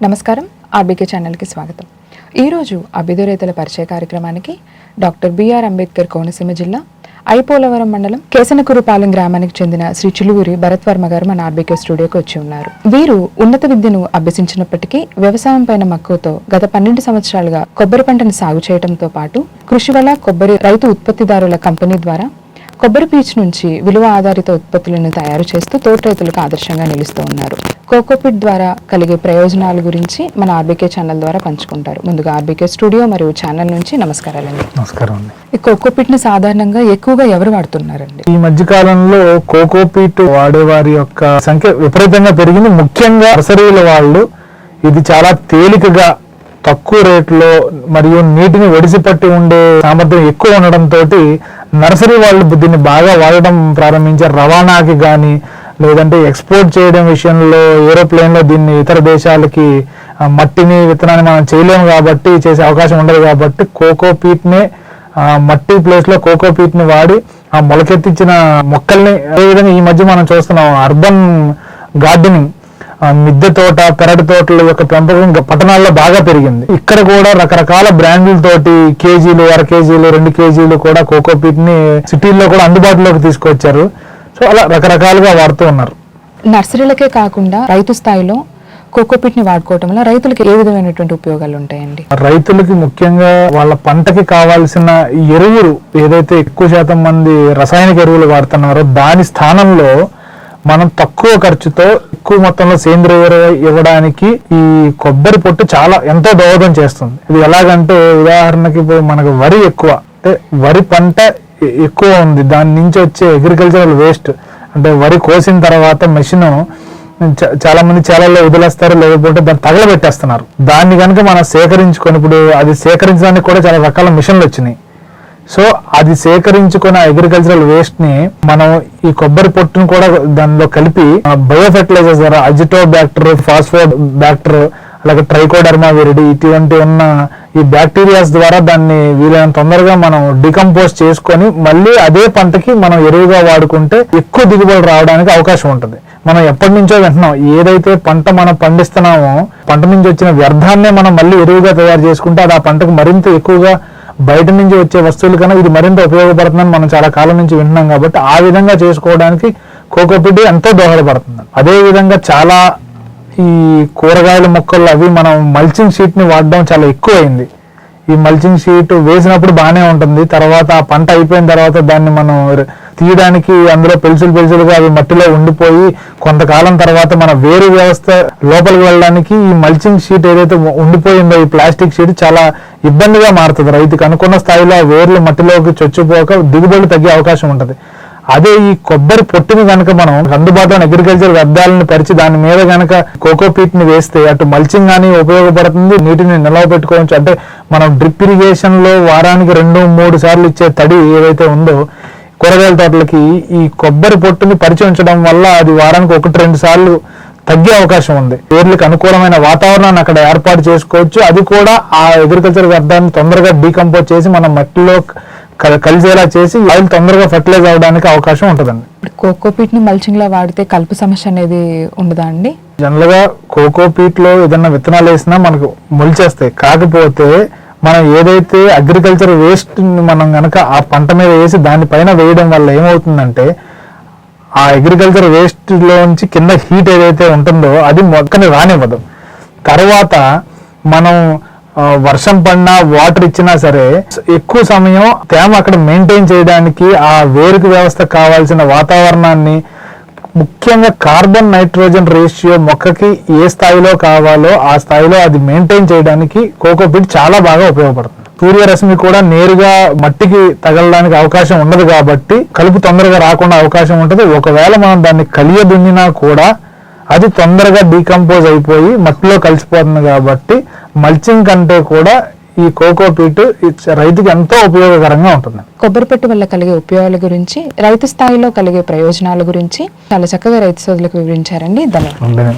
నమస్కారం. ఆర్బీకే ఛానల్కి స్వాగతం. ఈరోజు అభ్యుదయ రైతుల పరిచయ కార్యక్రమానికి డాక్టర్ బిఆర్ అంబేద్కర్ కోనసీమ జిల్లా ఐపోలవరం మండలం కేసనకురుపాలెం గ్రామానికి చెందిన శ్రీ చిలువురి భరత్ వర్మ గారు మన ఆర్బీకే స్టూడియోకి వచ్చి ఉన్నారు. వీరు ఉన్నత విద్యను అభ్యసించినప్పటికీ వ్యవసాయం పైన మక్కువతో గత పన్నెండు సంవత్సరాలుగా కొబ్బరి పంటను సాగు చేయడంతో పాటు కృషి వల్ల కొబ్బరి రైతు ఉత్పత్తిదారుల కంపెనీ ద్వారా కొబ్బరి పీచు నుంచి విలువ ఆధారిత ఉత్పత్తులను తయారు చేస్తూ తోట రైతులకు ఆదర్శంగా నిలుస్తూ ఉన్నారు. కోకోపిట్ ద్వారా కలిగే ప్రయోజనాల గురించి మన ఆర్బీకే ఛానల్ ద్వారా పంచుకుంటారు. ముందుగా ఆర్బీకే స్టూడియో మరియు ఛానల్ నుంచి నమస్కారాలండి. నమస్కారం అండి. ఈ కోకోపిట్ని సాధారణంగా ఎక్కువగా ఎవరు వాడుతున్నారండి? ఈ మధ్య కాలంలో కోకోపీట్ వాడే వారి యొక్క సంఖ్య విపరీతంగా పెరిగింది. ముఖ్యంగా నర్సరీల వాళ్ళు ఇది చాలా తేలికగా తక్కువ రేట్లో మరియు నీటిని ఒడిసిపట్టి ఉండే సామర్థ్యం ఎక్కువ ఉండడంతో నర్సరీ వాళ్ళు దీన్ని బాగా వాడడం ప్రారంభించారు రవాణాకి కానీ లేదంటే ఎక్స్పోర్ట్ చేయడం విషయంలో ఏరోప్లేన్లో దీన్ని ఇతర దేశాలకి మట్టిని విత్తనాన్ని మనం చేయలేము కాబట్టి చేసే అవకాశం ఉండదు కాబట్టి కోకోపీట్నే ఆ మట్టి ప్లేస్లో కోకోపీట్ వాడి ఆ మొలకెత్తించిన మొక్కల్ని అదేవిధంగా ఈ మధ్య మనం చూస్తున్నాం అర్బన్ గార్డెనింగ్. మిద్దె తోట పెరటి తోటల యొక్క పెంపకం ఇంకా పట్టణాల్లో బాగా పెరిగింది. ఇక్కడ కూడా రకరకాల బ్రాండ్లతోటి కేజీలు అర కేజీలు రెండు కేజీలు కూడా కోకోపీట్ని సిటీల్లో కూడా అందుబాటులోకి తీసుకొచ్చారు. సో అలా రకరకాలుగా వాడుతూ ఉన్నారు. నర్సరీలకే కాకుండా రైతు స్థాయిలో కోకోపిట్ని వాడుకోవటం వల్ల రైతులకు ఏ విధమైనటువంటి ఉపయోగాలు ఉంటాయండి? రైతులకి ముఖ్యంగా వాళ్ళ పంటకి కావాల్సిన ఎరువులు ఏదైతే ఎక్కువ శాతం మంది రసాయనిక ఎరువులు వాడుతున్నారో దాని స్థానంలో మనం తక్కువ ఖర్చుతో ఎక్కువ మొత్తంలో సేంద్రియ ఎరువు ఇవ్వడానికి ఈ కొబ్బరి పొట్టు చాలా ఎంతో దోహదం చేస్తుంది. ఇది ఎలాగంటే ఉదాహరణకి ఇప్పుడు మనకు వరి ఎక్కువ అంటే వరి పంట ఎక్కువ ఉంది. దాని నుంచి వచ్చే అగ్రికల్చరల్ వేస్ట్ అంటే వరి కోసిన తర్వాత మెషిన్ చ- చాలా మంది చేలల్లో వదిలేస్తారు లేకపోతే దాన్ని తగలబెట్టేస్తున్నారు. దాన్ని కనుక మనం సేకరించుకొని ఇప్పుడు అది సేకరించడానికి కూడా చాలా రకాల మిషన్లు వచ్చినాయి. సో అది సేకరించుకున్న అగ్రికల్చరల్ వేస్ట్ని మనం ఈ కొబ్బరి పొట్టును కూడా దానిలో కలిపి బయో ఫెర్టిలైజర్స్ ద్వారా అజిటో బ్యాక్టర్ ఫాస్ఫోడ్ బ్యాక్టర్ అలాగే ట్రైకోడర్మా విరిడి ఇటువంటి ఉన్న ఈ బ్యాక్టీరియాస్ ద్వారా దాన్ని వీలైనంత తొందరగా మనం డికంపోజ్ చేసుకొని మళ్ళీ అదే పంటకి మనం ఎరువుగా వాడుకుంటే ఎక్కువ దిగుబడి రావడానికి అవకాశం ఉంటుంది. మనం ఎప్పటి నుంచో వింటున్నాం ఏదైతే పంట మనం పండిస్తున్నామో పంట నుంచి వచ్చిన వ్యర్థాన్నే మనం మళ్ళీ ఎరువుగా తయారు చేసుకుంటే అది ఆ పంటకు మరింత ఎక్కువగా బయట నుంచి వచ్చే వస్తువుల కన్నా ఇది మరింత ఉపయోగపడుతుందని మనం చాలా కాలం నుంచి వింటున్నాం కాబట్టి ఆ విధంగా చేసుకోవడానికి కోకోపిడి ఎంతో దోహదపడుతుంది. అదే విధంగా చాలా ఈ కూరగాయల మొక్కలు అవి మనం మల్చింగ్ షీట్ని వాడడం చాలా ఎక్కువైంది. ఈ మల్చింగ్ షీట్ వేసినప్పుడు బాగానే ఉంటుంది. తర్వాత ఆ పంట అయిపోయిన తర్వాత దాన్ని మనం తీయడానికి అందులో పెలుసులు పెలుసులుగా అవి మట్టిలో ఉండిపోయి కొంతకాలం తర్వాత మన వేరు వ్యవస్థ లోపలికి వెళ్ళడానికి ఈ మల్చింగ్ షీట్ ఏదైతే ఉండిపోయిందో ఈ ప్లాస్టిక్ షీట్ చాలా ఇబ్బందిగా మారుతుంది. రైతుకు అనుకున్న స్థాయిలో వేర్లు మట్టిలోకి చొచ్చుపోక దిగుబడి తగ్గే అవకాశం ఉంటుంది. అదే ఈ కొబ్బరి పొట్టుని కనుక మనం అందుబాటులో అగ్రికల్చర్ వ్యర్థాలను పరిచి దాని మీద కనుక కోకోపీట్ని వేస్తే అటు మల్చింగ్ కానీ ఉపయోగపడుతుంది నీటిని నిల్వ పెట్టుకోవచ్చు. అంటే మనం డ్రిప్ ఇరిగేషన్లో వారానికి రెండు మూడు సార్లు ఇచ్చే తడి ఏదైతే ఉందో కూరగాయల తోటలకి ఈ కొబ్బరి పొట్టుని పరిచి ఉంచడం వల్ల అది వారానికి ఒకటి రెండు సార్లు తగ్గే అవకాశం ఉంది. పేర్లకు అనుకూలమైన వాతావరణాన్ని అక్కడ ఏర్పాటు చేసుకోవచ్చు. అది కూడా ఆ అగ్రికల్చర్ వ్యర్థాన్ని తొందరగా డీకంపోజ్ చేసి మన మట్టిలో కలిసేలా చేసి ఆయిల్ తొందరగా ఫర్టిలైజ్ అవడానికి అవకాశం ఉంటుందండి. ఇప్పుడు కోకోపిట్ని మల్చింగ్ లా వాడితే కలుపు సమస్య అనేది ఉండదా అండి? జనరల్గా కోకో పీట్లో ఏదైనా విత్తనాలు వేసినా మనకు మొలిచేస్తాయి. కాకపోతే మనం ఏదైతే అగ్రికల్చర్ వేస్ట్ మనం గనక ఆ పంట మీద వేసి దానిపైన వేయడం వల్ల ఏమవుతుందంటే ఆ అగ్రికల్చర్ వేస్ట్ లోంచి కింద హీట్ ఏదైతే ఉంటుందో అది మొక్కని రానివ్వదు. తర్వాత మనం వర్షం పడినా వాటర్ ఇచ్చినా సరే ఎక్కువ సమయం తేమ అక్కడ మెయింటైన్ చేయడానికి ఆ వేరుకు వ్యవస్థ కావాల్సిన వాతావరణాన్ని ముఖ్యంగా కార్బన్ నైట్రోజన్ రేషియో మొక్కకి ఏ స్థాయిలో కావాలో ఆ స్థాయిలో అది మెయింటైన్ చేయడానికి కోకోపీట్ చాలా బాగా ఉపయోగపడుతుంది. సూర్యరశ్మి కూడా నేరుగా మట్టికి తగలడానికి అవకాశం ఉండదు కాబట్టి కలుపు తొందరగా రాకుండా అవకాశం ఉంటుంది. ఒకవేళ మనం దాన్ని కలియ దున్నినా కూడా అది తొందరగా డీకంపోజ్ అయిపోయి మట్టిలో కలిసిపోతుంది కాబట్టి మల్చింగ్ కంటే కూడా ఈ కోకోపీట్ రైతుకి ఎంతో ఉపయోగకరంగా ఉంటుంది. కొబ్బరి పెట్టు వల్ల కలిగే ఉపయోగాల గురించి రైతు స్థాయిలో కలిగే ప్రయోజనాల గురించి చాలా చక్కగా రైతు సోదరులకు వివరించారండి. ధన్యవాదాలు.